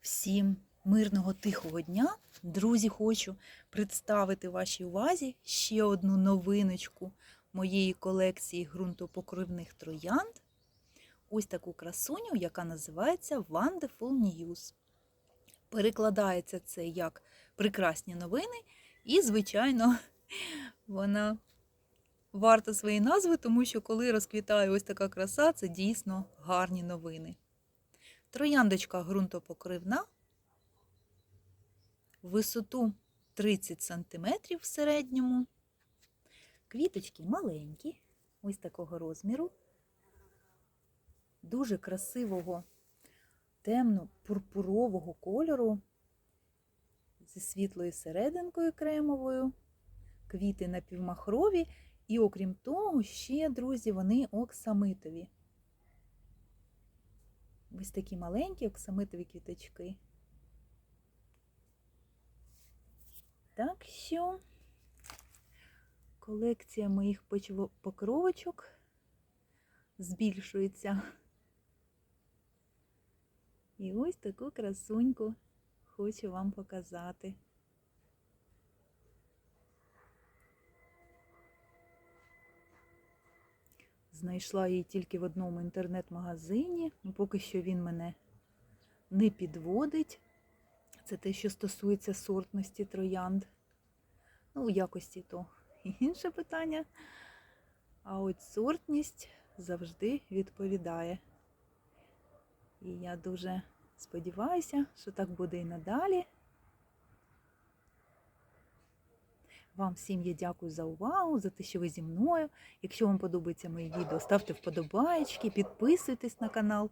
Всім мирного тихого дня. Друзі, хочу представити вашій увазі ще одну новиночку моєї колекції ґрунтопокривних троянд. Ось таку красуню, яка називається Wonderful News. Перекладається це як прекрасні новини, і, звичайно, вона варта своєї назви, тому що коли розквітає ось така краса, це дійсно гарні новини. Трояндочка ґрунтопокривна, висоту 30 см в середньому. Квіточки маленькі, ось такого розміру, дуже красивого темно-пурпурового кольору зі світлою серединкою кремовою, квіти напівмахрові, і окрім того, ще, друзі, вони оксамитові. Ось такі маленькі оксамитові квіточки. Так що колекція моїх покровочок збільшується. І ось таку красуньку хочу вам показати. Знайшла її тільки в одному інтернет-магазині. Ну, Поки що він мене не підводить. Це те, що стосується сортності троянд. Ну, у якості то інше питання. А от сортність завжди відповідає. І я дуже сподіваюся, що так буде і надалі. Вам всім я дякую за увагу, за те, що ви зі мною. Якщо вам подобається моє відео, ставте вподобайки, підписуйтесь на канал.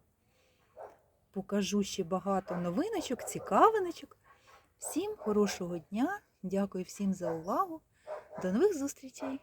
Покажу ще багато новиночок, цікавиночок. Всім хорошого дня. Дякую всім за увагу. До нових зустрічей!